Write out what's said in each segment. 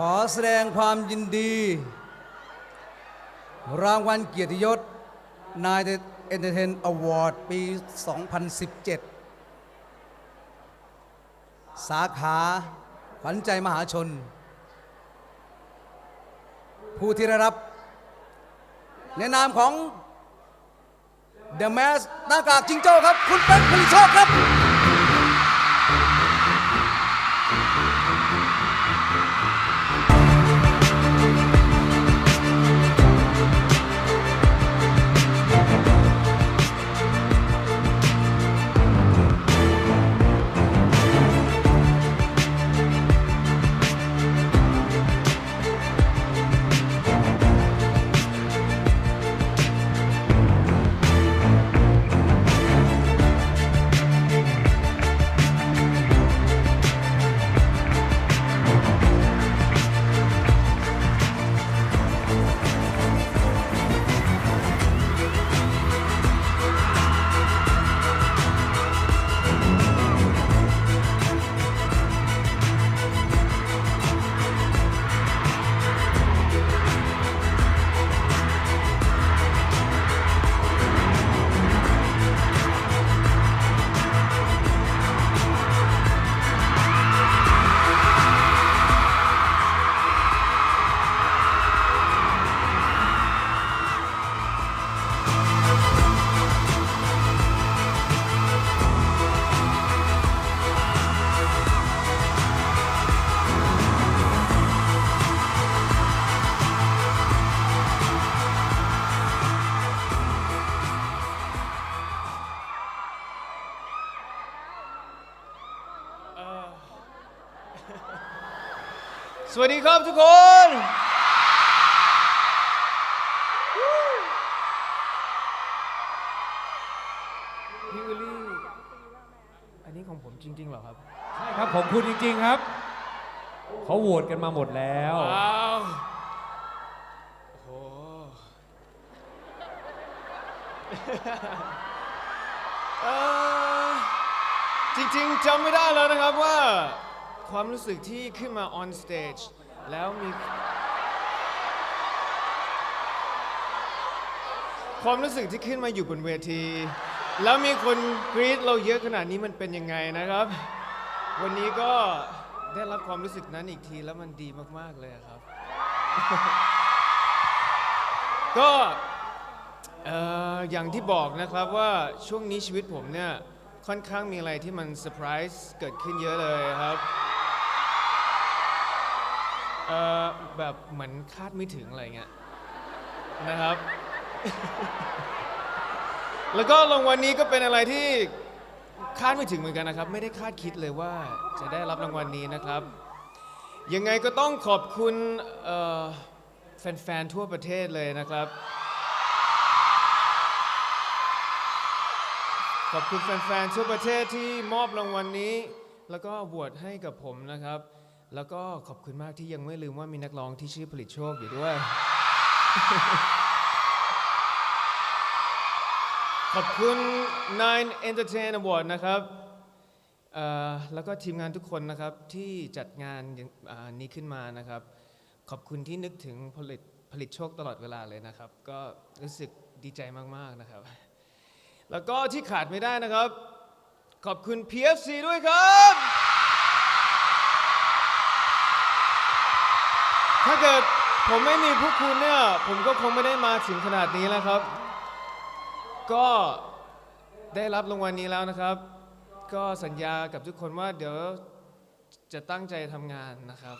ขอแสดงความยินดี รางวัลเกียรติยศนายเอนเตอร์เทนอวอร์ดปี 2017 สาขาขวัญใจมหาชน ผู้ที่ได้รับ ในนามของ The Mask หน้ากากจิงโจ้ครับ คุณเป็กผลิตโชคครับ สวัสดีครับทุกคน พี่วิลลี่ อันนี้ของผมจริง ๆ เหรอครับ ใช่ครับของคุณจริง ๆครับ เขาโหวตกันมาหมดแล้ว ว้าวโอ้โหเอ่อจริงๆจำไม่ได้แล้วนะครับว่า ความรู้สึกที่ขึ้นมา on stage แล้วมี ความรู้สึกที่ขึ้นมาอยู่บนเวที แล้วมีคนกรี๊ดเราเยอะขนาดนี้มันเป็นยังไงนะครับ วันนี้ก็ได้รับความรู้สึกนั้นอีกทีแล้วมันดีมาก ๆ เลยครับ ก็อย่างที่บอกนะครับว่าช่วงนี้ชีวิตผมเนี่ย ค่อนข้างมีอะไรที่มันเซอร์ไพรส์เกิดขึ้นเยอะเลยครับ เอ่อแบบเหมือนคาดไม่ถึงอะไรเงี้ยนะครับ แล้วก็รางวัลนี้ก็เป็นอะไรที่คาดไม่ถึงเหมือนกันนะครับ ไม่ได้คาดคิดเลยว่าจะได้รับรางวัลนี้นะครับ ยังไงก็ต้องขอบคุณเอ่อแฟนๆทั่วประเทศเลยนะครับ ขอบคุณแฟนๆทั่วประเทศที่มอบรางวัลนี้ แล้วก็บวชให้กับผมนะครับ แล้วก็ขอบคุณมากที่ยังไม่ลืมว่ามีนักร้องที่ชื่อผลิตโชคอยู่ด้วย ขอบคุณ Nine Entertain Award นะครับเอ่อแล้วก็ทีมงานทุกคนนะครับที่จัดงานอย่างอ่านี้ขึ้นมานะครับ ขอบคุณที่นึกถึงผลิตผลิตโชคตลอดเวลาเลยนะครับ ก็รู้สึกดีใจมาก ๆ นะครับ แล้วก็ที่ขาดไม่ได้นะครับ ขอบคุณ PFC ด้วยครับ ถ้าเกิดผมไม่มีพวกคุณเนี่ย ผมก็คงไม่ได้มาถึงขนาดนี้แล้วครับ ก็ได้รับรางวัลนี้แล้วนะครับ ก็สัญญากับทุกคนว่าเดี๋ยวจะตั้งใจทำงานนะครับ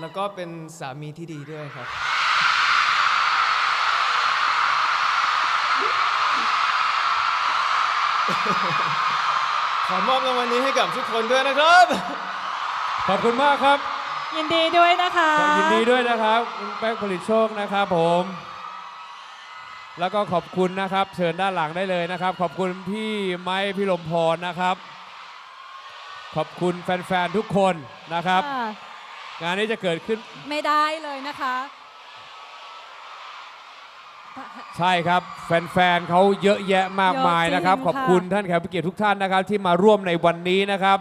แล้วก็เป็นสามีที่ดีด้วยครับ ขอมอบรางวัลนี้ให้กับทุกคนด้วยนะครับ ขอบคุณมากครับยินดีด้วยนะคะขอยินดีด้วยนะครับคุณแป๊กผลิตโชคนะครับผม แล้วก็ขอบคุณนะครับ เชิญด้านหลังได้เลยนะครับ ขอบคุณพี่ไม้พี่ลมพรนะครับ ขอบคุณแฟนๆทุกคนนะครับ ค่ะงานนี้จะเกิดขึ้นไม่ได้เลยนะคะ ใช่ครับ แฟนๆเขาเยอะแยะมากมายนะครับ เยอะจริงขอบคุณค่ะ ท่านแขกผู้เกียรติทุกท่านนะครับ ที่มาร่วมในวันนี้นะครับ